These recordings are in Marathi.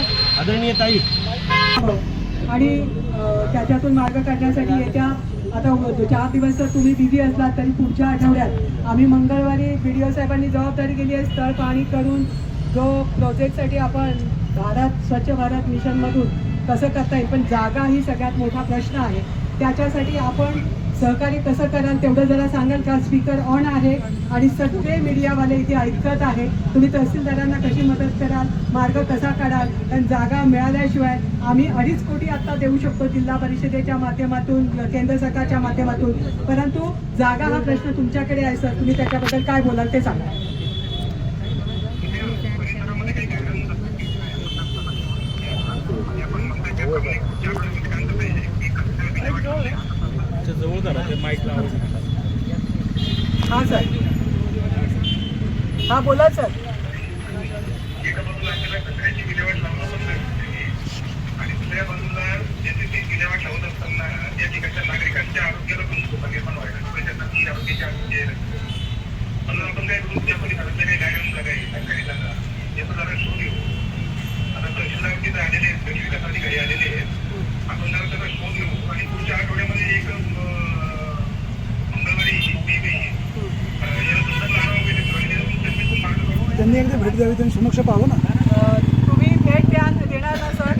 आदरणीय ताई. आणि त्याच्यातून मार्ग काढण्यासाठी येत्या आता चार दिवस जर तुम्ही बिझी असलात तरी पुढच्या आठवड्यात आम्ही मंगळवारी बी डी ओ साहेबांनी जबाबदारी केली आहे स्थळ पाणी करून जो प्रोजेक्टसाठी आपण भारत स्वच्छ भारत मिशनमधून कसं करता येईल पण जागा ही सगळ्यात मोठा प्रश्न आहे. त्याच्यासाठी आपण सहकार्य कसं कराल तेवढं जरा सांगाल का? स्पीकर ऑन आहे आणि सगळे मीडियावाले इथे ऐकत आहे. तुम्ही तहसीलदारांना कशी मदत कराल? मार्ग कसा काढाल? कारण जागा मिळाल्याशिवाय आम्ही अडीच कोटी आत्ता देऊ शकतो जिल्हा परिषदेच्या माध्यमातून केंद्र सरकारच्या माध्यमातून. परंतु जागा हा प्रश्न तुमच्याकडे आहे सर. तुम्ही त्याच्याबद्दल काय बोलाल ते सांगा जवळ करा ते माईक लावायचं हां सर हां बोला सर एका बाजूला आपल्याला कचऱ्याची विल्हेवाट लावणं बंद आणि दुसऱ्या बाजूला ज्याची ती विल्हेवाट लावत असताना त्या ठिकाणच्या नागरिकांच्या आरोग्याला पण धोका निर्माण व्हायला किंवा त्यांना ती आरोग्याची आरोग्य यायला म्हणून आपण काय करू त्या पलीकडे काही गार्डन जागा आहे सरकारी जागा याचा जरा शोध घेऊ आता बोला सर. आलेले आहेत अधिकारी आलेले आहेत आपण जरा त्याचा शोध घेऊ आणि पुढच्या आठवड्यामध्ये एक त्यांनी एकदा भेट द्यावी त्यांनी समक्ष पाहावं ना. तुम्ही भेट द्या देणार ना सर?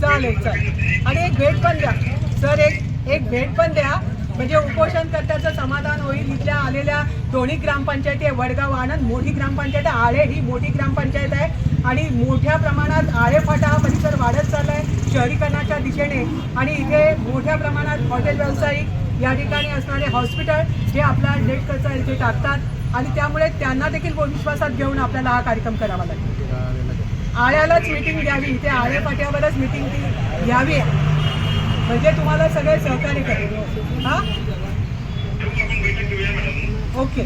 चालेल चालेल. आणि एक भेट पण द्या. सर एक एक भेट पण द्या. म्हणजे उपोषणकर्त्याचं समाधान होईल इथल्या आलेल्या दोन्ही ग्रामपंचायती आहे वडगाव आनंद मोठी ग्रामपंचायत आहे आळे ही मोठी ग्रामपंचायत आहे. आणि मोठ्या प्रमाणात आळेफाटा हा परिसर वाढत चालला आहे शहरीकरणाच्या दिशेने. आणि इथे मोठ्या प्रमाणात हॉटेल व्यावसायिक या ठिकाणी असणारे हॉस्पिटल हे आपला डेट कचरा इथे टाकतात आणि त्यामुळे त्यांना देखील विश्वासात घेऊन आपल्याला हा कार्यक्रम करावा लागेल. आळ्यालाच मिटिंग द्यावी इथे आळे फाट्यावरच मिटिंग ती घ्यावी. म्हणजे तुम्हाला सगळे सहकार्य करेल. हा? ओके.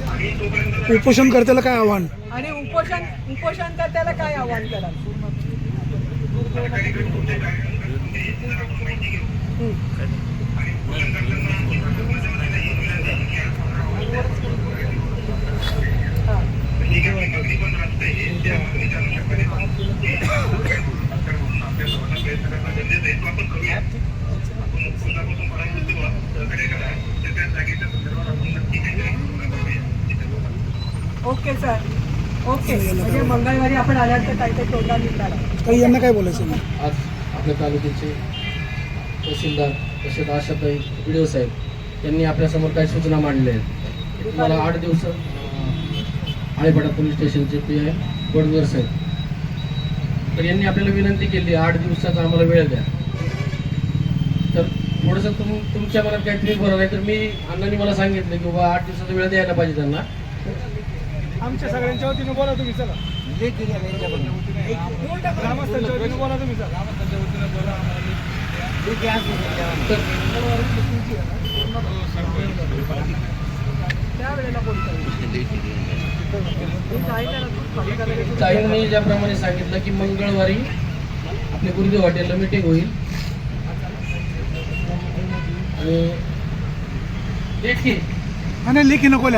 उपोषण करताना काय आव्हान? आणि उपोषण उपोषणकर्त्याला काय आव्हान कराल हं. हा. ठीक आहे पण मागणी पण राहते त्या मागणीच्या अनुषंगाने सरकारकडून आपल्या सर्वांना प्रयत्न करणं गरजेचं आहे तो आपण करूया. आपण पुन्हापासून परामर्श देऊ सहकार्य करा त्या त्या जागेच्या संदर्भात आपण नक्की काहीतरी प्रयत्न करूया ओके सर. ओके. म्हणजे मंगळवारी आपण आल्यानंतर काहीतरी तोडगा निघणार आहे. काही यांना काय बोलायचं आज आपल्या तालुक्याचे तहसीलदार तसेच आशाताई व्हिडिओ साहेब यांनी आपल्यासमोर काही सूचना मांडल्या आहेत. मला आठ दिवस आळेपाडा पोलीस स्टेशनचे पी आय वडगर साहेब तर यांनी आपल्याला विनंती केली आठ दिवसाचा आम्हाला वेळ द्या. तर थोडंसं तुम तुमच्या मनात काहीतरी बरं आहे तर मी अण्णांनी मला सांगितलं की बाबा आठ दिवसाचा वेळ द्यायला पाहिजे त्यांना. आमच्या सगळ्यांच्या वतीनं बोला तुम्ही चला. ग्रामस्थांच्या वतीनं बोला तुम्ही चला. मी सांगितलं ना, तू खाली करायला ताईंनी ज्याप्रमाणे सांगितलं की मंगळवारी आपल्या गुरुदेव हॉटेलला मीटिंग होईल. आणि लेखी नको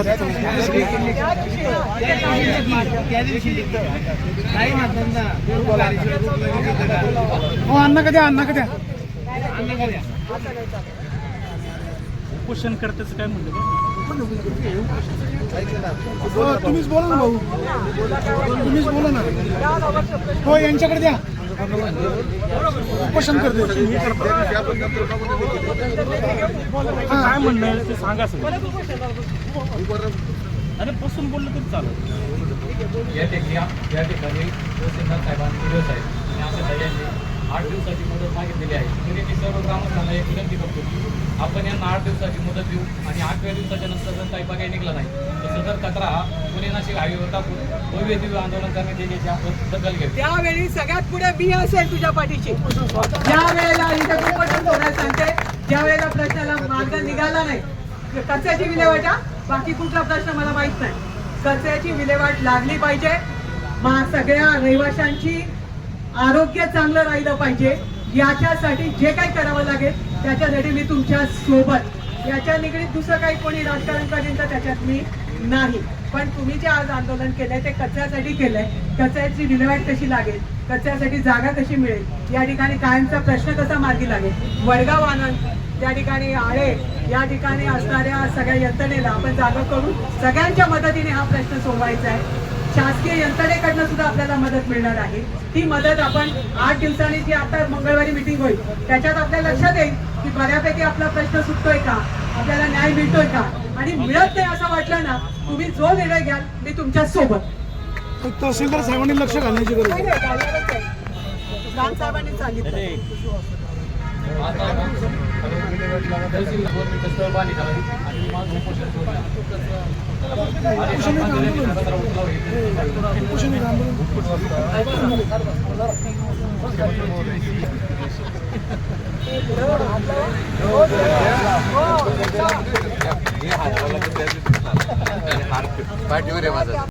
हो अण्णा कधी अण्णा कधी उपोषण करताच काय म्हणलं तुम्हीच बोला ना भाऊ. तुम्हीच बोला ना. हो यांच्याकडे द्या. उपोषण करते काय म्हणणं ते सांगा सगळं. अरे बसून बोललं तरी चालेल. या ठिकाणी या ठिकाणी तहसीलदार साहेबांनी व्हिडिओ साहेब आणि आमच्या सगळ्यांनी आठ दिवसाची मुदत मागितलेली आहे. म्हणजे तरी मी सर्व ग्रामस्थांना एक विनंती करतो की आपण यांना आठ दिवसाची मुदत देऊ आणि आठव्या दिवसाच्या नंतर जर काही पर्याय निघला नाही तर सदर कचरा हा पुणे नाशिक हायवेवर टाकून भव्य दिव्य आंदोलन करण्यात येण्याची आपण दखल घेऊ. त्यावेळी सगळ्यात पुढे मी असेल तुझ्या पाठीची ज्या वेळेला सांगते ज्या वेळेला प्रश्नाला मार्ग निघाला नाही. कचऱ्याची विल्हेवाट बाकी कुठला प्रश्न मला माहीत नाही. कचऱ्याची विल्हेवाट लागली पाहिजे. मा सगळ्या रहिवाशांची आरोग्य चांगलं राहिलं पाहिजे. याच्यासाठी जे काही करावं लागेल त्याच्यासाठी मी तुमच्यासोबत. याच्या निगडीत दुसरं काही कोणी राजकारण करेन तर त्याच्यात मी नाही. पण तुम्ही जे आज आंदोलन केलंय ते कचऱ्यासाठी केलंय. कचऱ्याची विल्हेवाट कशी लागेल? कचऱ्यासाठी जागा कशी मिळेल? या ठिकाणी कायमचा प्रश्न कसा मार्गी लागेल? वडगाव आनंद या ठिकाणी आळे या ठिकाणी असणाऱ्या सगळ्या यंत्रणेला आपण जागा करून सगळ्यांच्या मदतीने हा प्रश्न सोडवायचा आहे. शासकीय यंत्रणेकडनं सुद्धा आपल्याला मदत मिळणार आहे. ती मदत आपण आठ दिवसांनी जी आता मंगळवारी मिटिंग होईल. त्याच्यात आपल्या लक्षात येईल की बऱ्यापैकी आपला प्रश्न सुटतोय का? आपल्याला न्याय मिळतोय का? आणि मिळत नाही असं वाटलं ना तुम्ही जो निर्णय घ्याल मी तुमच्यासोबत. तहसीलदार साहेबांनी लक्ष घालण्याची गरज साहेबांनी सांगितलं. गव्हर्नमेंट स्थळ पाणी आणि माझं उपोषण पाठीवर आहे माझा.